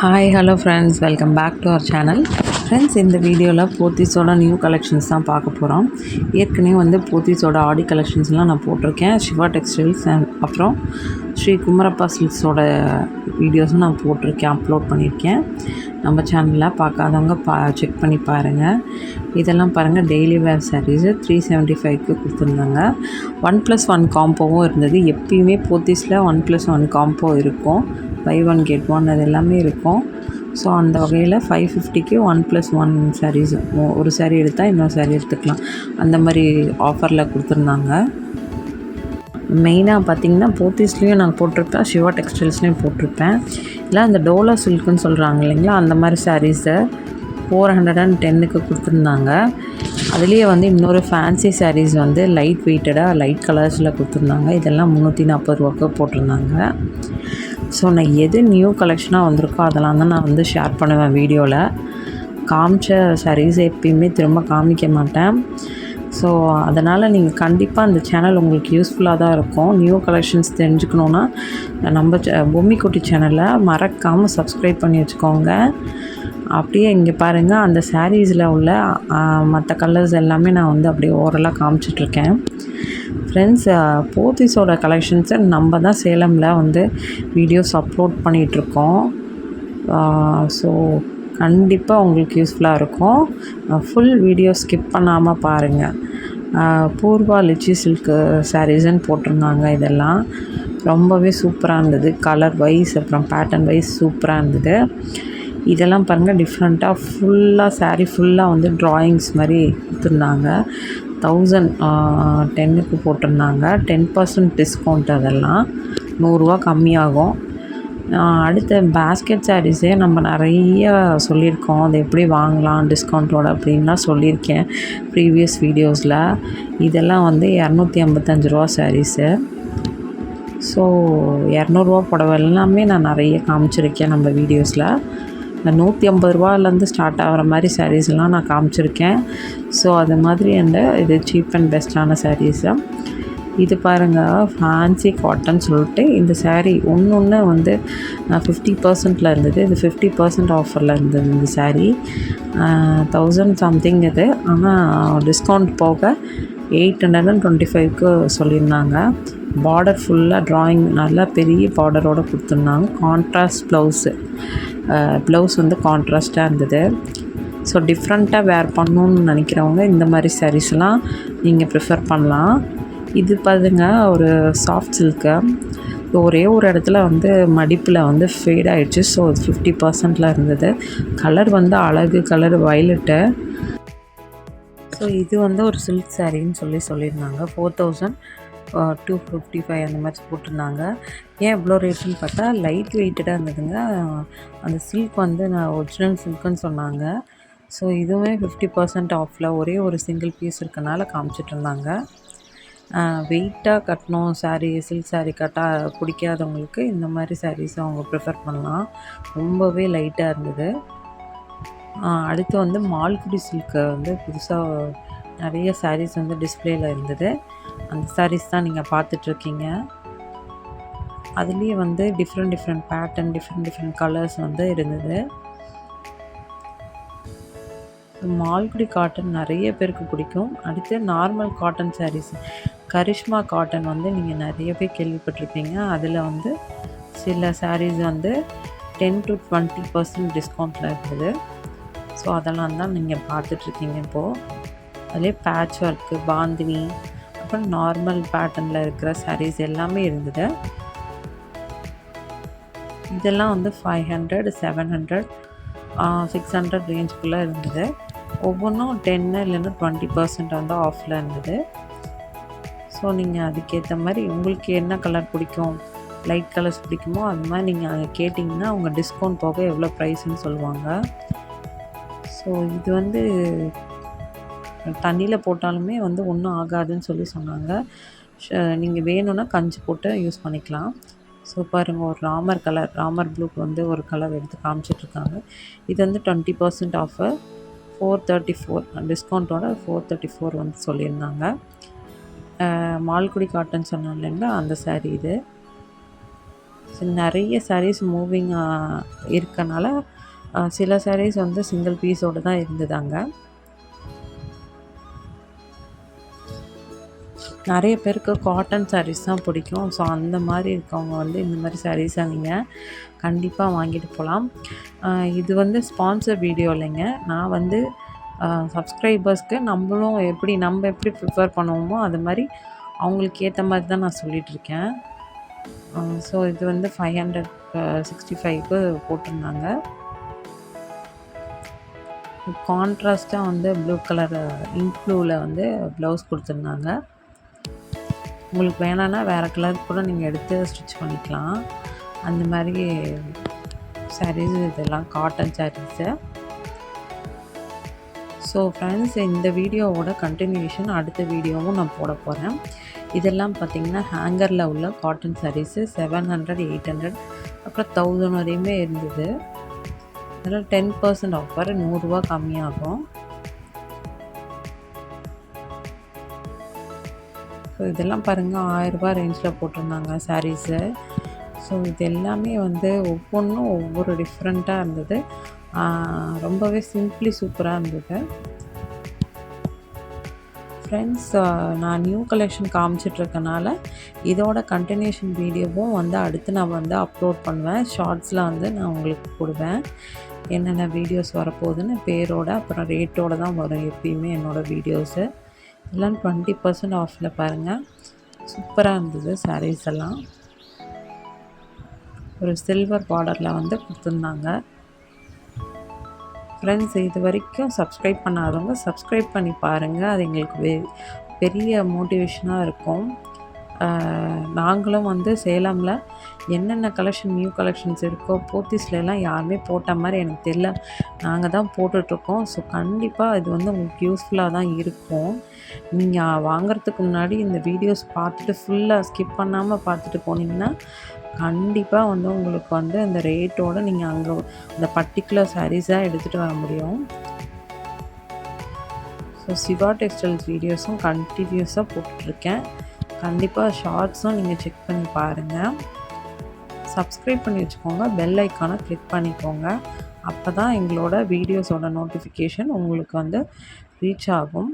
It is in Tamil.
Hi hello friends welcome back to our channel friends இந்த வீடியோவில் போத்தீஸோட நியூ கலெக்ஷன்ஸ் தான் பார்க்க போகிறோம் ஏற்கனவே வந்து போத்தீஸோட ஆடி கலெக்ஷன்ஸ்லாம் நான் போட்டிருக்கேன். சிவா டெக்ஸ்டைல்ஸ் அண்ட் அப்புறம் ஸ்ரீ குமரப்பா சில்க்ஸோட வீடியோஸும் நான் போட்டிருக்கேன் அப்லோட் பண்ணியிருக்கேன். நம்ம சேனலில் பார்க்காதவங்க பா செக் பண்ணி பாருங்கள் இதெல்லாம் பாருங்கள் daily wear saris three seventy ஃபைவ்க்கு கொடுத்துருந்தாங்க. ஒன் ப்ளஸ் ஒன் காம்போவும் இருந்தது. எப்பயுமே போத்தீஸில் ஒன் ப்ளஸ் ஒன் காம்போ இருக்கும். பை ஒன் கெட் ஒன் அது எல்லாமே இருக்கும். ஸோ அந்த வகையில் ஃபைவ் ஃபிஃப்டிக்கு ஒன் ப்ளஸ் ஒன் சாரீஸ் ஒரு சாரீ எடுத்தால் இன்னொரு சாரீ எடுத்துக்கலாம். அந்த மாதிரி ஆஃபரில் கொடுத்துருந்தாங்க. மெயினாக பார்த்தீங்கன்னா போத்தீஸ்லேயும் நான் போட்டிருப்பேன் சிவா டெக்ஸ்டைல்ஸ்லேயும் போட்டிருப்பேன். இல்லை அந்த டோலா சில்க்குன்னு சொல்கிறாங்க இல்லைங்களா அந்த மாதிரி சாரீஸை ஃபோர் ஹண்ட்ரட் அண்ட் டென்னுக்கு கொடுத்துருந்தாங்க. அதுலேயே வந்து இன்னொரு ஃபேன்சி சாரீஸ் வந்து லைட் வெயிட்டடாக லைட் கலர்ஸில் கொடுத்துருந்தாங்க. இதெல்லாம் முந்நூற்றி நாற்பது ரூபாய்க்கு போட்டிருந்தாங்க. ஸோ நான் எது நியூ கலெக்ஷனாக வந்திருக்கோ அதெல்லாம் தான் நான் வந்து ஷேர் பண்ணுவேன் வீடியோவில் காமிச்ச சாரீஸ் எப்பயுமே திரும்ப காமிக்க மாட்டேன். ஸோ அதனால் நீங்கள் கண்டிப்பாக அந்த சேனல் உங்களுக்கு யூஸ்ஃபுல்லாக தான் இருக்கும். நியூ கலெக்ஷன்ஸ் தெரிஞ்சுக்கணுன்னா நம்ம பொம்மிக்குட்டி சேனலை மறக்காமல் சப்ஸ்கிரைப் பண்ணி வச்சுக்கோங்க. அப்படியே இங்கே பாருங்கள் அந்த சாரீஸில் உள்ள மற்ற கலர்ஸ் எல்லாமே நான் வந்து அப்படியே ஓரலாக காமிச்சிட்ருக்கேன் ஃப்ரெண்ட்ஸ் போத்தீஸோட கலெக்ஷன்ஸை நம்ம தான் சேலமில் வந்து வீடியோஸ் அப்லோட் பண்ணிகிட்ருக்கோம் ஸோ கண்டிப்பாக உங்களுக்கு யூஸ்ஃபுல்லாக இருக்கும். ஃபுல் வீடியோ ஸ்கிப் பண்ணாமல் பாருங்கள் பூர்வா லிச்சி சில்க்கு சாரீஸ்ன்னு போட்டிருந்தாங்க இதெல்லாம். ரொம்பவே சூப்பராக இருந்தது. கலர் வைஸ் அப்புறம் பேட்டர்ன் வைஸ் சூப்பராக இருந்தது. இதெல்லாம் பாருங்கள் டிஃப்ரெண்ட்டாக ஃபுல்லாக சாரீ ஃபுல்லாக வந்து ட்ராயிங்ஸ் மாதிரி கொடுத்துருந்தாங்க. தௌசண்ட் டென்னுக்கு போட்டிருந்தாங்க. டென் பர்சன்ட் டிஸ்கவுண்ட் அதெல்லாம். நூறுரூவா கம்மியாகும். அடுத்த பேஸ்கெட் சாரீஸே நம்ம நிறைய சொல்லியிருக்கோம். அது எப்படி வாங்கலாம் டிஸ்கவுண்ட்டோட அப்படின்லாம் சொல்லியிருக்கேன் ப்ரீவியஸ் வீடியோஸில் இதெல்லாம் வந்து இரநூத்தி ஐம்பத்தஞ்சு ரூபா சாரீஸு ஸோ இரநூறுவா புடவை எல்லாமே நான் நிறைய காமிச்சிருக்கேன் நம்ம வீடியோஸில் இந்த நூற்றி ஐம்பது ரூபாலேருந்து ஸ்டார்ட் ஆகிற மாதிரி சாரீஸ்லாம் நான் காமிச்சிருக்கேன். ஸோ அது மாதிரி அந்த இது சீப் அண்ட் பெஸ்ட்டான சாரீஸு இது பாருங்கள் ஃபேன்சி காட்டன் சொல்லிட்டு இந்த சேரீ ஒன்று ஒன்று வந்து ஃபிஃப்டி பர்சன்டில் இருந்தது. இது ஃபிஃப்டி பர்சன்ட் ஆஃபரில் இருந்தது இந்த சேரீ தௌசண்ட் சம்திங் இது. ஆனால் டிஸ்கவுண்ட் போக எயிட் ஹண்ட்ரட் அண்ட் டுவெண்ட்டி ஃபைவ்க்கு சொல்லியிருந்தாங்க. பார்டர் ஃபுல்லாக ட்ராயிங் நல்லா பெரிய பார்டரோடு கொடுத்துருந்தாங்க. கான்ட்ராஸ்ட் ப்ளவுஸு ப்ளவுஸ் வந்து கான்ட்ராஸ்ட்டாக இருந்தது. ஸோ டிஃப்ரெண்ட்டாக வேர் பண்ணணுன்னு நினைக்கிறவங்க இந்த மாதிரி சாரீஸ்லாம் நீங்கள் ப்ரிஃபர் பண்ணலாம். இது பாருங்க ஒரு சாஃப்ட் சில்க்கு ஒரே ஒரு இடத்துல வந்து மடிப்பில் வந்து ஃபேட் ஆகிடுச்சு ஸோ ஃபிஃப்டி பர்சன்டில் இருந்தது. கலர் வந்து அழகு கலர் வயலட்டு ஸோ இது வந்து ஒரு சில்க் சாரின்னு சொல்லி சொல்லியிருந்தாங்க. Four thousand two fifty five அந்த மாதிரி போட்டிருந்தாங்க. ஏன் இவ்வளோ ரேட்டுன்னு பார்த்தா லைட் வெயிட்டடாக இருந்ததுங்க. அந்த சில்க் வந்து நான் ஒரிஜினல் சில்க்குன்னு சொன்னாங்க. ஸோ இதுவுமே ஃபிஃப்டி பர்சன்ட் ஆஃபில் ஒரே ஒரு சிங்கிள் பீஸ் இருக்கனால காமிச்சிட்டு இருந்தாங்க. வெயிட்டாக கட்டணும். சாரீ சில்க் சாரீ கட்டா பிடிக்காதவங்களுக்கு இந்த மாதிரி சாரீஸ் அவங்க ப்ரிஃபர் பண்ணலாம். ரொம்பவே லைட்டாக இருந்தது. அடுத்து வந்து மால்குடி சில்க்கை வந்து புதுசாக நிறைய சாரீஸ் வந்து டிஸ்பிளேயில் இருந்தது. அந்த சாரீஸ் தான் நீங்கள் பார்த்துட்ருக்கீங்க. அதுலேயே வந்து different different pattern different different colours வந்து இருந்தது. மால்குடி காட்டன் நிறைய பேருக்கு பிடிக்கும். அடுத்து normal cotton saris Karishma cotton வந்து நீங்கள் நிறைய பேர் கேள்விப்பட்டிருப்பீங்க. அதில் வந்து சில சாரீஸ் வந்து டென் டு டுவெண்ட்டி பர்சன்ட் டிஸ்கவுண்ட்டில் இருந்தது. ஸோ அதெல்லாம் தான் நீங்கள் பார்த்துட்ருக்கீங்க இப்போது அதிலே பேட்ச் ஒர்க்கு பாந்தினி அப்புறம் நார்மல் பேட்டர்னில் இருக்கிற சாரீஸ் எல்லாமே இருந்தது. இதெல்லாம் வந்து five hundred seven hundred six hundred ரேஞ்சுக்குள்ளே இருந்தது. ஒவ்வொன்றும் டென்னு இல்லைன்னா டுவெண்ட்டி பர்சன்ட் வந்து ஆஃபில் இருந்தது. ஸோ நீங்கள் அதுக்கேற்ற மாதிரி உங்களுக்கு என்ன கலர் பிடிக்கும் லைட் கலர்ஸ் பிடிக்குமோ அது மாதிரி நீங்கள் அங்கே கேட்டிங்கன்னா அவங்க டிஸ்கவுண்ட் போக எவ்வளோ ப்ரைஸ்ன்னு சொல்லுவாங்க. ஸோ இது வந்து தண்ணியில் போட்டாலுமே வந்து ஒன்றும் ஆகாதுன்னு சொல்லி சொன்னாங்க. நீங்கள் வேணும்னா கஞ்சி போட்டு யூஸ் பண்ணிக்கலாம். ஸோ பாருங்கள் ஒரு ராமர் கலர் ராமர் ப்ளூக்கு வந்து ஒரு கலர் எடுத்து காமிச்சிட்ருக்காங்க. இது வந்து twenty percent offer four thirty four டிஸ்கவுண்ட்டோட four thirty four வந்து சொல்லியிருந்தாங்க. மால்குடி காட்டன் சொன்னோம் இல்லைங்களா அந்த சாரீ இது. ஸோ நிறைய சாரீஸ் மூவிங் இருக்கனால சில சாரீஸ் வந்து சிங்கிள் பீஸோடு தான் இருந்ததாங்க. நிறைய பேருக்கு காட்டன் சாரீஸ் தான் பிடிக்கும். ஸோ அந்த மாதிரி இருக்கவங்க வந்து இந்த மாதிரி சாரீஸை நீங்கள் கண்டிப்பாக வாங்கிட்டு போகலாம் இது வந்து ஸ்பான்சர் வீடியோ இல்லைங்க. நான் வந்து சப்ஸ்கிரைபர்ஸ்க்கு நம்மளும் எப்படி நம்ம எப்படி ப்ரிஃபர் பண்ணுவோமோ அது மாதிரி அவங்களுக்கு ஏற்ற மாதிரி தான் நான் சொல்லிகிட்டு இருக்கேன். ஸோ இது வந்து ஃபைவ் ஹண்ட்ரட் சிக்ஸ்டி ஃபைவ்க்கு போட்டிருந்தாங்க. கான்ட்ராஸ்ட்டாக வந்து ப்ளூ கலர் இங்க் ப்ளூவில் வந்து ப்ளவுஸ் கொடுத்துருந்தாங்க. உங்களுக்கு வேணான்னா வேறு கலர் கூட நீங்கள் எடுத்து ஸ்டிச் பண்ணிக்கலாம். அந்த மாதிரி சாரீஸ் இதெல்லாம் காட்டன் சாரீஸு ஸோ ஃப்ரெண்ட்ஸ் இந்த வீடியோவோட கண்டினியூஷன் அடுத்த வீடியோவும் நான் போட போகிறேன் இதெல்லாம் பார்த்திங்கன்னா ஹேங்கரில் உள்ள cotton saris seven hundred eight hundred அப்புறம் தௌசண்ட் வரையுமே இருந்தது. அதில் டென் பர்சன்ட் ஆஃபர் நூறுரூவா கம்மியாகும். ஸோ இதெல்லாம் பாருங்கள் ஆயிரரூபா ரேஞ்சில் போட்டிருந்தாங்க சாரீஸு ஸோ இது எல்லாமே வந்து ஒவ்வொன்றும் ஒவ்வொரு டிஃப்ரெண்ட்டாக இருந்தது. ரொம்பவே சிம்பிளி சூப்பராக இருந்தது. ஃப்ரெண்ட்ஸ் நான் நியூ கலெக்ஷன் காமிச்சிட்ருக்கனால இதோட கண்டினியூஷன் வீடியோவும் வந்து அடுத்து நான் வந்து அப்லோட் பண்ணுவேன். ஷார்ட்ஸில் வந்து நான் உங்களுக்கு போடுவேன். என்னென்ன வீடியோஸ் வரப்போகுதுன்னு பேரோட அப்புறம் ரேட்டோட தான் வரும் எப்பயுமே என்னோடய வீடியோஸு எல்லாம் டுவெண்ட்டி பர்சன்ட் ஆஃபில் பாருங்கள் சூப்பராக இருந்தது சாரீஸ் எல்லாம். ஒரு சில்வர் பார்டரில் வந்து கொடுத்துருந்தாங்க. ஃப்ரெண்ட்ஸ் இது வரைக்கும் சப்ஸ்கிரைப் பண்ணாதவங்க சப்ஸ்கிரைப் பண்ணி பாருங்கள் அது எங்களுக்கு வெ பெரிய மோட்டிவேஷனாக இருக்கும். நாங்களும் வந்து சேலமில் என்னென்ன கலெக்ஷன் நியூ கலெக்ஷன்ஸ் இருக்கோ போத்தீஸ்லாம் யாருமே போட்ட மாதிரி எனக்கு தெரியல. நாங்கள் தான் போட்டுட்ருக்கோம். ஸோ கண்டிப்பாக இது வந்து உங்களுக்கு யூஸ்ஃபுல்லாக தான் இருக்கும். நீங்கள் வாங்குறதுக்கு முன்னாடி இந்த வீடியோஸ் பார்த்துட்டு ஃபுல்லாக ஸ்கிப் பண்ணாமல் பார்த்துட்டு போனீங்கன்னா கண்டிப்பாக வந்து உங்களுக்கு வந்து அந்த ரேட்டோட நீங்கள் அங்கே அந்த பர்டிகுலர் சாரீஸாக எடுத்துகிட்டு வர முடியும். ஸோ சிவா டெக்ஸ்டைல்ஸ் வீடியோஸும் கண்டினியூஸாக போட்டுட்ருக்கேன். கண்டிப்பாக ஷார்ட்ஸும் நீங்கள் செக் பண்ணி பாருங்கள் சப்ஸ்கிரைப் பண்ணி வச்சுக்கோங்க. பெல் ஐக்கானை கிளிக் பண்ணிக்கோங்க. அப்போ தான் எங்களோட வீடியோஸோட நோட்டிஃபிகேஷன் உங்களுக்கு வந்து ரீச் ஆகும்.